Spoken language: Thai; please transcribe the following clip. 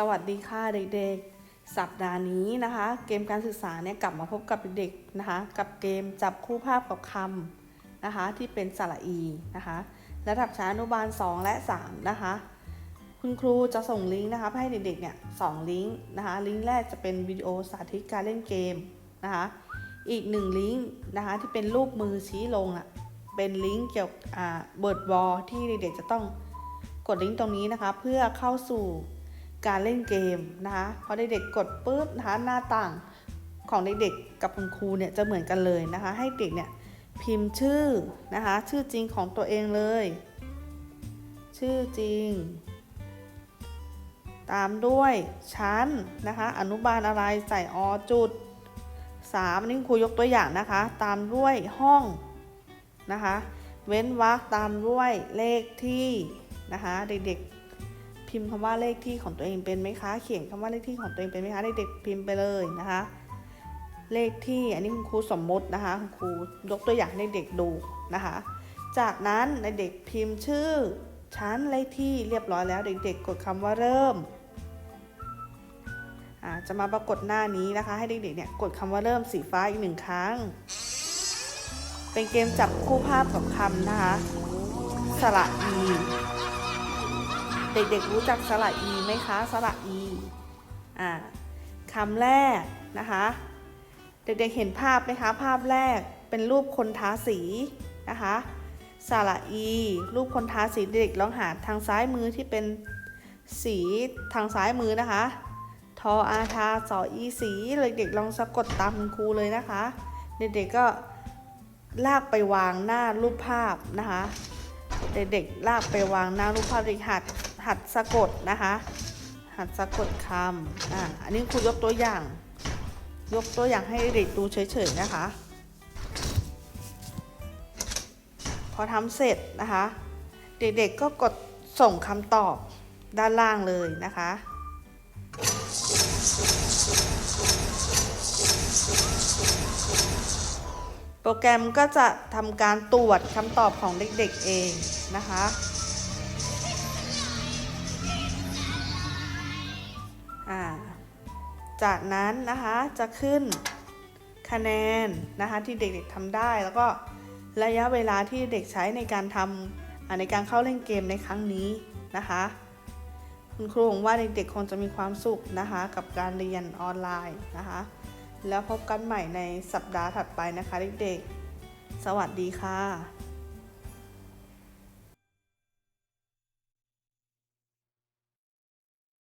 สวัสดีค่ะเด็กๆ สัปดาห์นี้นะคะ เกมการศึกษาเนี่ยกลับมาพบกับเด็กๆนะคะ กับเกมจับคู่ภาพกับคำนะคะ ที่เป็นสระอีนะคะ ระดับชั้นอนุบาล 2 และ 3 นะคะ คุณครูจะส่งลิงก์นะคะให้เด็กๆเนี่ยสองลิงก์นะคะ ลิงก์แรกจะเป็นวิดีโอสาธิตการเล่นเกมนะคะ อีกหนึ่งลิงก์นะคะที่เป็นรูปมือชี้ลงอะเป็นลิงก์เกี่ยวกับเบิร์ดวอลที่เด็กๆจะต้องกดลิงก์ตรงนี้นะคะ เพื่อเข้าสู่ การเล่นเกมนะคะพอเด็กๆกดปุ๊บนะคะหน้าต่างของเด็กๆกับคุณครูเนี่ยจะเหมือนกันเลยนะคะ ให้เด็กเนี่ยพิมพ์ชื่อนะคะชื่อจริงของตัวเองเลย ชื่อจริง ตามด้วยชั้นนะคะอนุบาลอะไรใส่อจุด3อันนี่ครูยกตัวอย่างนะคะ ตามด้วยห้องนะคะ เว้นวรรคตามด้วยเลขที่นะคะเด็กๆ พิมพ์คำว่าเลขที่ของตัวเองเป็นไหมคะ เขียนคำว่าเลขที่ของตัวเองเป็นไหมคะเด็กๆพิมพ์ไปเลยนะคะ เลขที่อันนี้คุณครูสมมตินะคะคุณครูยกตัวอย่างให้เด็กๆดูนะคะ จากนั้นเด็กพิมพ์ชื่อชั้นเลขที่เรียบร้อยแล้ว เด็กๆ กดคำว่าเริ่มจะมาปรากฏหน้านี้นะคะ ให้เด็กๆเนี่ยกดคำว่าเริ่มสีฟ้าอีกหนึ่งครั้ง เป็นเกมจับคู่ภาพกับคำนะคะ สระอี เด็กๆรู้จักสระอีไหมคะ สระอีอ่าคำแรกนะคะ เด็กๆเห็นภาพไหมคะ ภาพแรกเป็นรูปคนทาสีนะคะสระอี รูปคนทาสีเด็กๆลองหาทางซ้ายมือที่เป็นสีทางซ้ายมือนะคะ ทออาทาสออีสีเลยเด็กลองสะกดตามคุณครูเลยนะคะ เด็กๆก็ลากไปวางหน้ารูปภาพนะคะ เด็กๆลากไปวางหน้ารูปภาพเด็กหัด หัดสะกดนะคะ หัดสะกดคำอ่าอันนี้ครูยกตัวอย่าง ยกตัวอย่างให้เด็กดูเฉยๆนะคะ พอทำเสร็จนะคะ เด็กๆก็กดส่งคำตอบด้านล่างเลยนะคะโปรแกรมก็จะทำการตรวจคำตอบของเด็กๆเองนะคะ จากนั้นนะคะจะขึ้นคะแนนนะคะที่เด็กๆทำได้ แล้วก็ระยะเวลาที่เด็กใช้ในการทำอ่าในการเข้าเล่นเกมในครั้งนี้นะคะคุณครูหวังว่าเด็กๆคงจะมีความสุขนะคะกับการเรียนออนไลน์นะคะ แล้วพบกันใหม่ในสัปดาห์ถัดไปนะคะเด็กๆ สวัสดีค่ะ